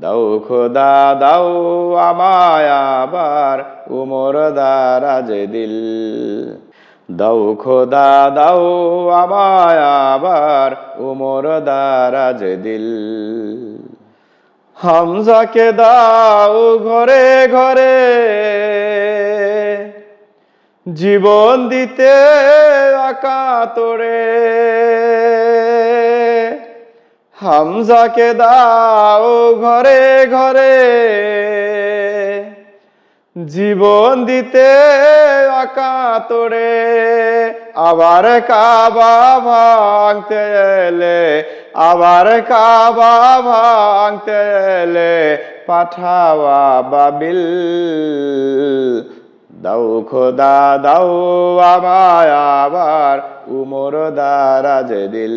দাও খোদা, দাও আমায় আবার উমর দারাজ দিল। দাও খোদা, দাও আমায় আবার উমর দারাজ দিল। হামজাকে দাও ঘরে ঘরে। জীবন দিতে আকাতরে হামজাকে দাও ঘরে ঘরে। জীবন দিতে আকাতরে আবার কাবা ভাঙতে এলে, আবার কাবা ভাঙতে এলে, পাঠাওয়া বাবিল। দাও খোদা, দাও আমায় আবার, উমর দারাজ দিল।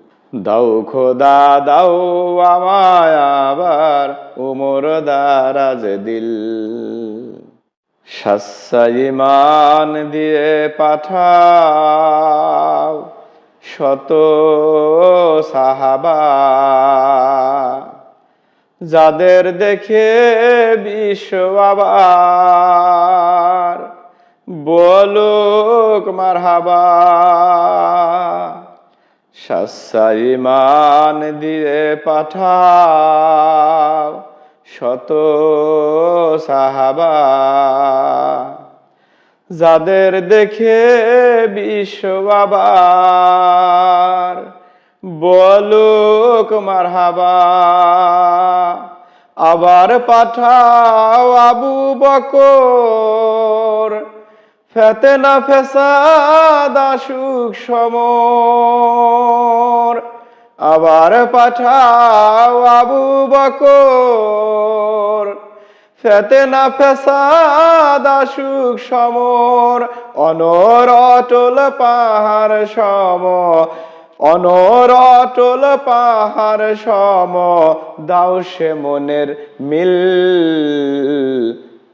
দাও খোদা, দাও আমায় আবার উমর দারাজ দিল। সস্সাইমান দিয়ে পাঠাও শত সাহাবা। যাদের দেখে বিশ্ব বলুক মারহাবা। সস্সাইমান দিয়ে পাঠাও শত সাহাবা। যাদের দেখে বিশ্ব আবার বলুক মারহাবা। আবার পাঠাও আবু বকর ফেতেনা ফেসাদ আসুক সমর। আবার পাঠাও আবু বকর। ফেতেনা ফেসাদ আসুক সমর। অনর অটল পাহাড় সম, অনর অটল পাহাড় সম। দাও সে মনের মিল।